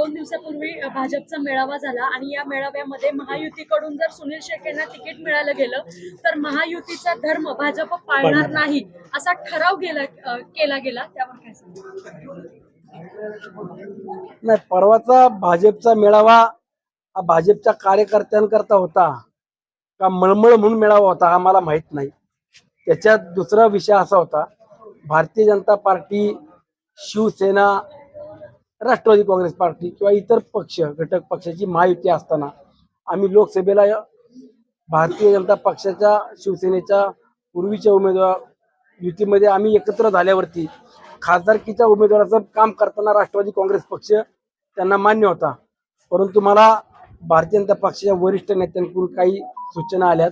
दोन दिवसापूर्वी भाजपचा मेळावा झाला आणि या मेळाव्यामध्ये महायुतीकडून जर सुनील शेट्टींना तिकीट मिळालं गेलं तर महायुतीचा धर्म भाजप पाळणार नाही असा ठराव गेला केला गेला. त्यावर काय सांगाल नाही परवाचा भाजपचा मेळावा हा भाजपच्या कार्यकर्त्यांकरता होता का मळमळ म्हणून मेळावा होता हा मला माहीत नाही. त्याच्यात दुसरा विषय असा होता Bharatiya Janata party Shiv Sena Rashtrawadi Congress party किंवा इतर पक्ष घटक पक्षाची महायुती असताना आम्ही लोकसभेला भारतीय जनता पक्षाच्या शिवसेनेच्या पूर्वीच्या उमेदवार युतीमध्ये आम्ही एकत्र झाल्यावरती खासदारकीच्या उमेदवाराचं काम करताना राष्ट्रवादी काँग्रेस पक्ष त्यांना मान्य होता. परंतु मला भारतीय जनता पक्षाच्या वरिष्ठ नेत्यांकडून काही सूचना आल्यात.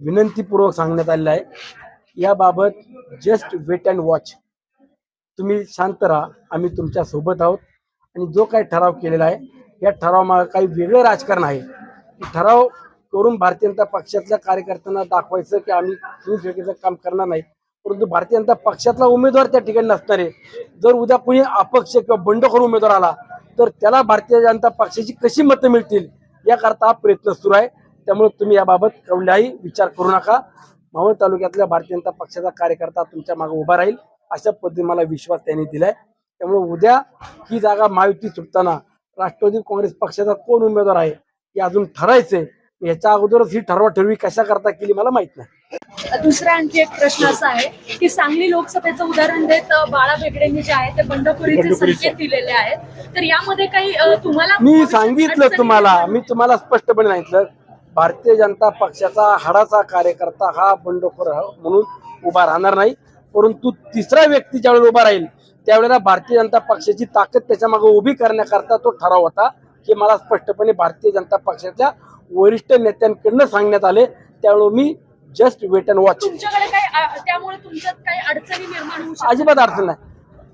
विनंतीपूर्वक सांगण्यात आलेलं आहे. याबाबत जस्ट वेट अँड वॉच तुम्ही शांत राहा. आम्ही तुमच्यासोबत आहोत. आणि जो काही ठराव केलेला आहे या ठरावामागे काही वेगळं राजकारण आहे. ठराव करून भारतीय जनता पक्षातल्या कार्यकर्त्यांना दाखवायचं की आम्ही शिवसेनेचं काम करणार नाही. परंतु भारतीय जनता पक्षातला उमेदवार त्या ठिकाणी नसणार आहे जर उद्या कुणी अपक्ष किंवा बंडखोर उमेदवार आला तर त्याला भारतीय जनता पक्षाची कशी मतं मिळतील याकरता हा प्रयत्न सुरू आहे. त्यामुळे तुम्ही याबाबत कुठलाही विचार करू नका. मावळ तालुक्यातल्या भारतीय जनता पक्षाचा कार्यकर्ता तुमच्या मागे उभा राहील अशा पद्धतीने मला विश्वास त्यांनी दिलाय. त्यामुळे उद्या ही जागा महायुती सुटताना राष्ट्रवादी काँग्रेस पक्षाचा कोण उमेदवार आहे हे अजून ठरायचंय याच्या अगोदरच ही ठरवा ठरवी कशा करता केली मला माहीत नाही. दुसरा आणखी एक प्रश्न असा आहे की सांगली लोकसभेचं उदाहरण देत बाळा बेगडेंनी जे आहे ते बंडखोरीचे संकेत दिलेले आहेत. तर यामध्ये काही तुम्हाला मी सांगितलं तुम्हाला मी तुम्हाला स्पष्टपणे सांगितलं भारतीय जनता पक्षाचा हाडाचा कार्यकर्ता हा बंडखोर म्हणून उभा राहणार नाही. परंतु तिसरा व्यक्ती ज्यावेळेला उभा राहील त्यावेळेला भारतीय जनता पक्षाची ताकद त्याच्यामागे उभी करण्याकरता तो ठराव होता हे मला स्पष्टपणे भारतीय जनता पक्षाच्या वरिष्ठ नेत्यांकडनं सांगण्यात आले. त्यावेळेला मी जस्ट वेट अँड वॉच अजिबात अडचण नाही.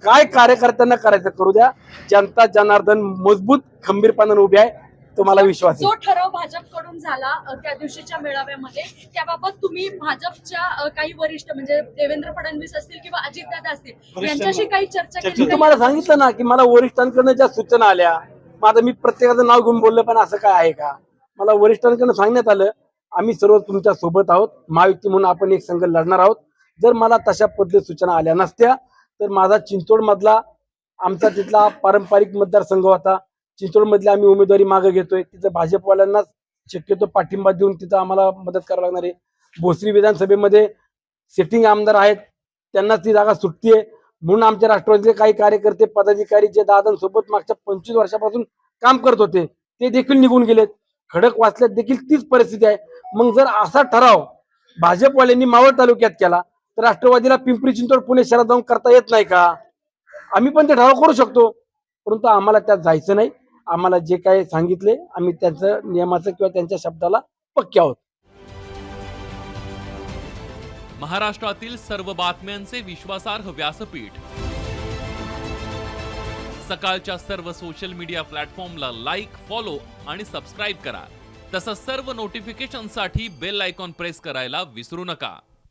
काय कार्यकर्त्यांना करायचं करू द्या. जनता जनार्दन मजबूत खंबीरपणाने उभी आहे. तुम्हाला विश्वास आहे. जो ठराव भाजपकडून झाला त्या दिवशीच्या मेळाव्यामध्ये त्याबाबत तुम्ही भाजपच्या काही वरिष्ठ म्हणजे देवेंद्र फडणवीस असतील किंवा अजितदादा असतील यांच्याशी काही चर्चा केली? तुम्हाला सांगितलं ना की मला वरिष्ठांकडनं ज्या सूचना आल्या मग आता मी प्रत्येकाचं नाव घेऊन बोललं पण असं काय आहे का? मला वरिष्ठांकडनं सांगण्यात आलं आम्ही सर्व तुमच्यासोबत आहोत महायुती म्हणून आपण एक संघ लढणार आहोत. जर मला तशा पद्धती सूचना आल्या नसत्या तर माझा चिंचोड मधला आमचा तिथला पारंपरिक मतदारसंघ होता चिंचवडमधली आम्ही उमेदवारी मागे घेतोय. तिथं भाजपवाल्यांनाच शक्यतो पाठिंबा देऊन तिथं आम्हाला मदत करावी लागणार आहे. भोसरी विधानसभेमध्ये सिटिंग आमदार आहेत. त्यांना ती जागा सुटतीये. म्हणून आमच्या राष्ट्रवादीचे काही कार्यकर्ते पदाधिकारी जे दादांसोबत मागच्या पंचवीस वर्षापासून काम करत होते ते देखील निघून गेलेत. खडक वाचल्यात देखील तीच परिस्थिती आहे. मग जर असा ठराव भाजपवाल्यांनी मावळ तालुक्यात केला तर राष्ट्रवादीला पिंपरी चिंचवड पुणे शहरात जाऊन करता येत नाही का? आम्ही पण ते ठराव करू शकतो. परंतु आम्हाला त्यात जायचं नाही. आम्हाला जे काही सांगितले आम्ही त्यांचं नियमाचं किंवा त्यांच्या शब्दाला पक्के आहोत. महाराष्ट्रातील सर्व बातम्यांचे विश्वासार्ह व्यासपीठ. सकाळच्या सर्व सोशल मीडिया प्लॅटफॉर्मला लाईक फॉलो आणि सबस्क्राईब करा. तसंच सर्व नोटिफिकेशनसाठी बेल आयकॉन प्रेस करायला विसरू नका.